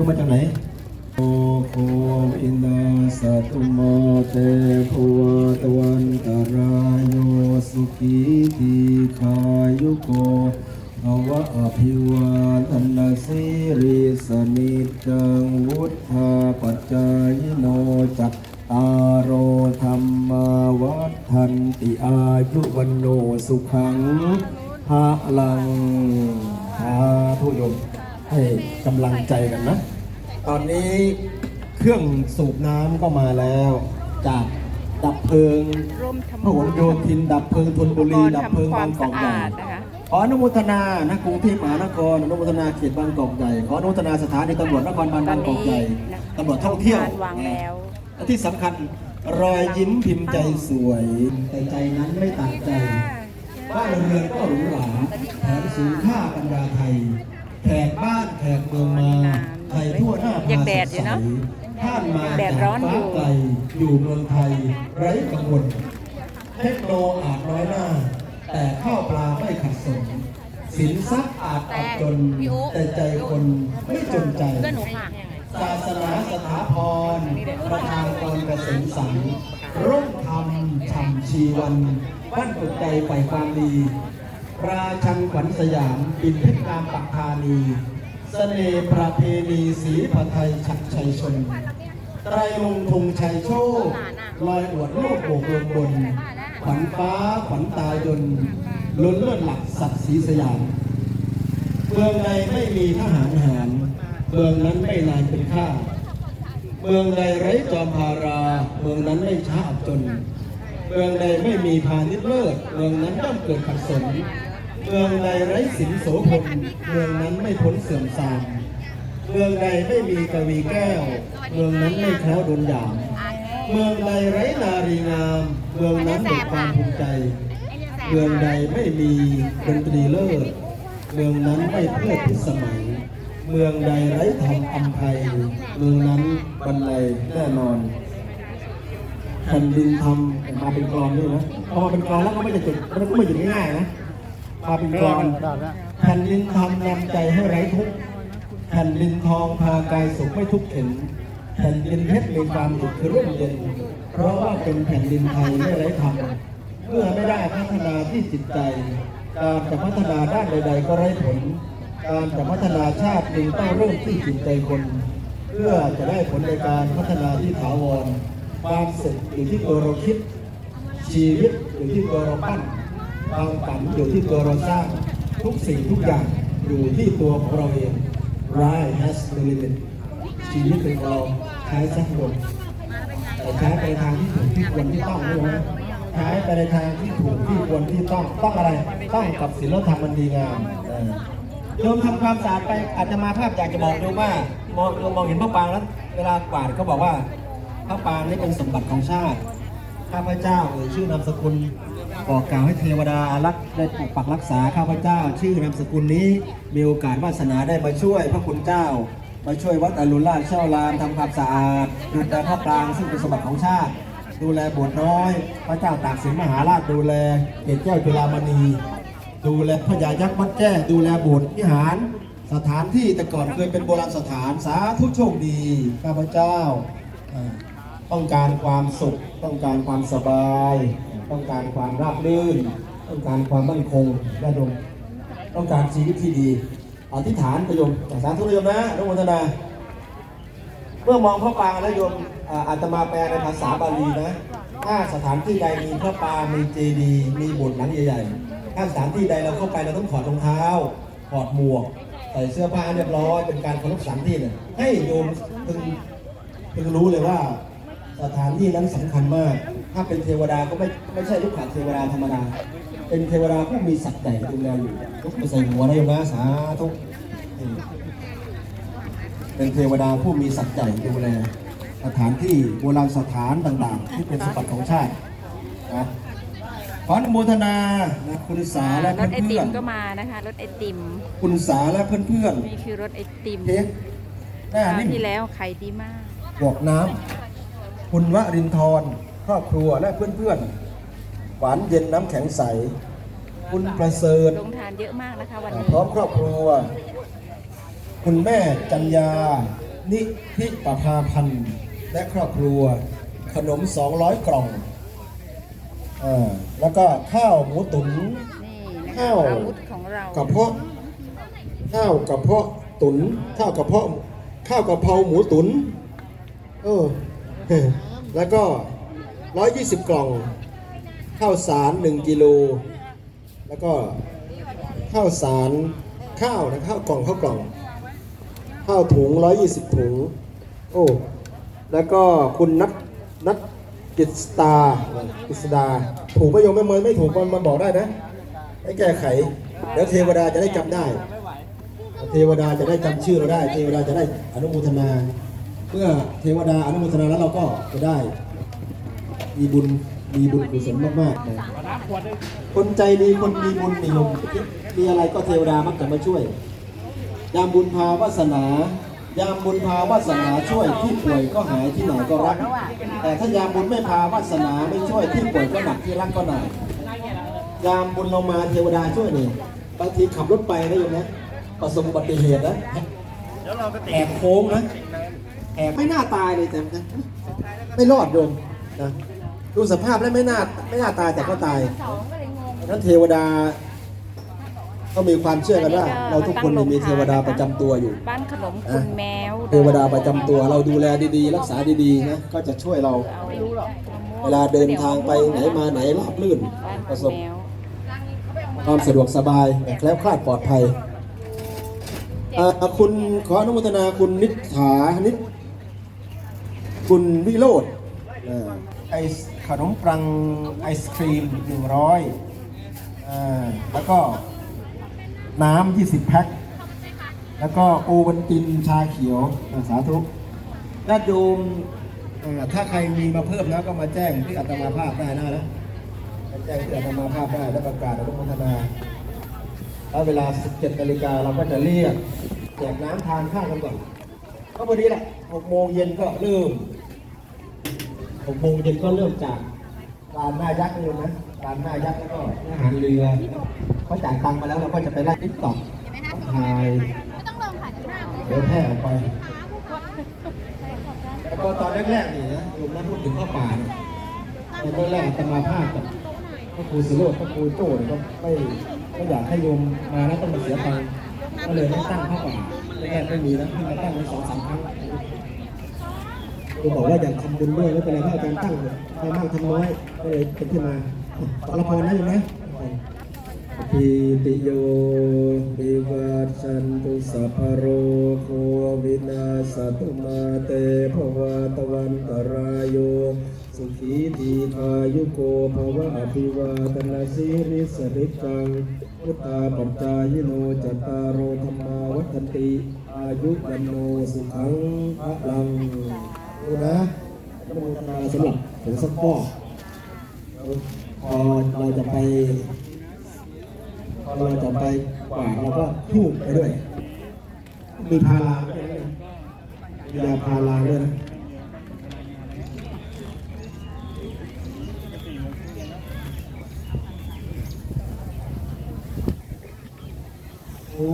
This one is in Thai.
คือมาจากไหนโอโคอินาสัตุมาเตภวตวันตรายโยสุขีทีขายุโกภวะอภิวาทนาสิริสนิจังวุธาปัจจายโนจัตตารโอธรรมาวัฏันติอายุวันโนสุขังภาลังสาธุโยมให้กำลังใจกันนะ ตอนนี้เครื่องสูบน้ำก็มาแล้ว จากดับเพลิงร่วมพทำหลโยธิน ดับเพลิงธนบุรีดับเพลิงทำควาบามงกสะอกใหญ่อาดนะคะขออนุโมทนานะกรุงเทพมหานครอนุโมทนาเขตบางกอกใหญ่ขออนุโมทนาสถานีตำรวจนครบาลบางกอกใหญ่ตำรวจท่องเที่ยววางแล้วและที่สำคัญรอยยิ้มพิมพ์ใจสวย แต่ใจนั้นไม่ต่างใจบ้านเรือนก็หรูหราแถมสูงค่าปัญญาไทยแขกบ้านแขกเมืองมา ไทยทั่วหน้าพายังสแดดดอใสยู่เนอะท่านมาแดจากดร้อนอยู่ฟ้าไกลอยู่เมืองไทยไร้กังวลเทคโนอาจน้อยหน้า แต่ข้าวปลาไม่ขัดสนสินทรัพย์อาจอับจน แต่ใจคนไม่จนใจเพื่อนหนูค่ะศาสนาสถาพร ประธานกรเกษมสันร่มธรรมฉ่ำชีวันบ้านกุดใจใฝ่ความดี ราชันขวัญสยามบินเพชรงามปักธานี สเสน่ห์ประเพณีสีผัไทยฉัดชัยชนไตรลงธงชัยโชคลอยอวดโลกโบกเมืองบน ขวัญฟ้าขวัญตายนล้นเลื่อนหลักสัตว์สีสยาม เมืองใดไม่มีทหารหารเมืองนั้นไม่นานเป็นข้า เมืองใดไร้จอมพารา เมืองนั้นไม่ช้าอับจน เมืองใดไม่มีพาณิชย์เลิศ เมืองนั้นย่อมเกิดขัดสน เมืองใดไร้สินโสพลเมืองนั้นไม่พ้นเสื่อมทรามเมืองใดไม่มีกวีแก้ว เมืองนั้นไม่แคล้วโดนหยาม เมืองใดไร้นารีงาม เมืองนั้นเบิกความภูมิใจ เมืองใดไม่มีดนตรีเลิศ เมืองนั้นไม่เพื่อพิสมัย เมืองใดไร้ธรรมอัมภัย เมืองนั้นบรรลัยแน่นอนแผ่นดินทำมาเป็นกรอนด้วยนะพอมาเป็นกรอนแล้วก็ไม่จะจุดมันก็ไม่จุดง่ายๆนะ มาเป็นกรอนแผ่นดินทำนำใจให้ไร้ทุกข์แผ่นดินทองพากายสุขไม่ทุกข์เข็นแผ่นดินเพชรมีความสุขคือร่มเย็น เพราะว่าเป็นแผ่นดินไทยไม่ไร้ธรรมเมื่อไม่ได้พัฒนาที่จิตใจ การจะพัฒนาด้านใด ๆ ก็ไร้ผล การจะพัฒนาชาติจึงต้องเริ่มที่จิตใจคน เพื่อจะได้ผลในการพัฒนาที่ถาวรความสุขอยู่ที่ตัวเราคิด ชีวิตอยู่ที่ตัวเราปั้น ความฝันอยู่ที่ตัวเราสร้างทุกสิ่งทุกอย่างอยู่ที่ตัวของเราเอง Right has the limit ชีวิตของเราใช้สักหมดแต่ใช้ไปทางที่ถูกที่ควรที่ต้องใช่ไหมใช้ไปในทางที่ถูกที่ควรที่ต้องต้องอะไร ต้องกับศีลธรรมมันดีงามโยมทำความสะอาดไปอาจจะมาภาพอยากจะบอกโยมว่ามองโยมมองเห็นพระปรางแล้ว เวลากวาดเขาบอกว่าพระปรางนี่เป็นสมบัติของชาติข้าพเจ้าเอ่ยชื่อนามสกุล บอกกล่าวให้เทวดาอารักษ์ได้ปกปักรักษาข้าพเจ้า ชื่อนามสกุลนี้มีโอกาสวาสนาได้มาช่วยพระคุณเจ้า มาช่วยวัดอรุณราชเช่ารามทำความสะอาดดูแลพระปรางซึ่งเป็นสมบัติของชาติ ดูแลบสถ์น้อย พระเจ้าตากสินมหาราชดูแลเกศแก้วจุฬามณี ดูแลพญายักษ์วัดแจ้ดูแลบสถ์วิหาร สถานที่แต่ก่อนเคยเป็นโบราณสถานสาธุโชคดีข้าพเจ้าต้องการความสุขต้องการความสบาย ต้องการความราบรื่น ต้องการความมั่นคงและดมต้องการชีวิตที่ดีอธิษฐานประโยมสาธุโยมนะอนุโมทนา เมื่อมองพระปางแล้วโยมอาตมาแปลในภาษาบาลีนะ ถ้าสถานที่ใดมีพระปางมีเจดีย์มีบสถ์หลังใหญ่ๆถ้าสถานที่ใดเราเข้าไปเราต้องถอดรองเท้าถอดหมวกใส่เสื้อผ้าเรียบร้อยเป็นการเคารพสถานที่เนี่ยให้โยมพึงพึงรู้เลยว่าสถานที่นั้นสำคัญมาก ถ้าเป็นเทวดาก็ไม่ไม่ใช่ลูกขาเทวดาธรรมดา เป็นเทวดาผู้มีศักดิ์ใหญ่ดูแลอยู่ยกมือใส่หัวนะโยมนะสาธุอืมเป็นเทวดาผู้มีศักดิ์ใหญ่ดูแลสถานที่โบราณสถานต่างๆ ที่เป็นสมบัติของชาตินะขออนุโมทนานะคุณสาและรถไอติเพื่อมนก็มานะคะ รถไอติม ๆคุณสาและเพื่อนนี่คือรถไอติมๆเค้กหน้าคราวนิ่มที่แล้วขายดีมาก บวกน้ำคุณวรินทร์ค รอบครัวและเพื่อนๆ หวานเย็นน้ำแข็งใส คุณประเสริฐลงทานเยอะมากนะคะวันนี้พร้อมครอบครัว คุณแม่จัญญา นิธิปภาพันธ์ และครอบครัว ขนม 200 กล่องอ่าแล้วก็ข้าวหมูตุ๋นนี่นะคะข้าวอาวุธของเรากระเพาะข้าวกระเพาะตุ๋นข้าวกระเพาะข้าวกระเพราหมูตุ๋นเออแล้วก็ 120 กล่อง ข้าวสาร 1 กิโล แล้วก็ข้าวสารข้าวนะข้าวกล่องข้าวกล่อง ข้าวถุง 120 ถุง โอ้ แล้วก็คุณนัทนัทกิตตากิตดา ถูกไม่ยงไม่เมยไม่ถูกมันมาบอกได้นะ ให้แก้ไข แล้วเทวดาจะได้จำได้ เทวดาจะได้จำชื่อเราได้ เทวดาจะได้อนุโมทนา เมื่อเทวดาอนุโมทนาแล้วเราก็จะได้ มีบุญมีบุญกุศลมากๆนะคนใจดีคนมีบุญมีลมมีอะไรก็เทวดามักจะมาช่วย ยามบุญพาวาสนายามบุญพาวาสนาช่วยที่ป่วยก็หายที่ไหนก็รัก แต่ถ้ายามบุญไม่พาวาสนาไม่ช่วยที่ป่วยก็หนักที่รักก็หนักยามบุญเรามาเทวดาช่วยนี่บางทีขับรถไปนะโยมนะประสบอุบัติเหตุนะแหกโค้งนะแหกไม่น่าตายเลยแต่ไม่รอดโยมนะ ดูสภาพแล้วไม่น่าไม่น่าตายแต่ก็ตายนั้นเทวดาก็มีความเชื่อกันว่า เราทุกคนมีเทวดาประจำตัวอยู่ บ้านขนมคุณแมวเทวดาประจำตัวเราดูแลดีๆ รักษาดีๆนะก็จะช่วยเรา เอาไม่รู้หรอกเวลาเดินทางไปไหนมาไหนราบลื่น บ้านประสคุบณแมวความสะดวกสบายแคล้วคลาดปลอดภัยเอ่อคุณขออนุโมทนาคุณนิษฐานิษคุณวิโรธเอ่อไอศข นมปังไอศครีม 100อ่าแล้วก็น้ำ20 แพ็ค แล้วก็โอวันตินชาเขียวอ่าสาธุญาติโยมอ่อถ้าใครมีมาเพิ่มแล้วก็มาแจ้งที่อัตมาภาพได้นะนะแจ้งที่อาตมาภาพได้และประกาศอนุโมทนาแล้วเวลา 17นาฬิกาเราก็จะเรียกแจกน้ำทานข้าวกันก่อนก็พอดีแหละ6โมงเย็นก็เริ่ม 6โมงเย็นก็เริ่มจากการหน้ายักษ์เลยนะการหน้ายักษ์แล้วก็อาหารเรือเขาจ่ายตังค์มาแล้วเราก็จะไปไล่ติ๊กต็อกถ่ายเดี๋ยวแพร่ออกไปแล้วก็ตอนแรกๆนี่นะโยมนะพูดถึงข้าวป่าในตอนแรกอาตมาภาพกับพระครูสิโรดพระครูโจ้เนี่ยก็ไม่ไม่อยากให้โยมมาแล้วต้องมาเสียตังค์ก็เลยไม่ตั้งพระป่าแรกไม่มีนะเพิ่งมาตั้งไว้สองสามครั้ง โยมบอกว่าอยากทำบุญด้วยไม่เป็นไรถ้าอาจารย์ตั้งเนี่ยทำมากทำน้อยก็เลยเป็นที่มาขอละพรนะโยมนะปิติโยวิวัชชันตุสัพพโรโควินาสตุมาเตภวะตวันตรายโยสุขีทีคายุโกภวะอภิวาตนาสิริสริกังพุทธาปัจจายโนจตารโรธรรมาวัฏติ อายุวันโนสุขังพระลัง ดูนะอนุโมทนาสำหรับผงสักก้อพอเราจะไปพอเราจะไปกวาเราก็พูดไปด้วย มีพาราด้วยนะมียาพาราด้วยนะโอ้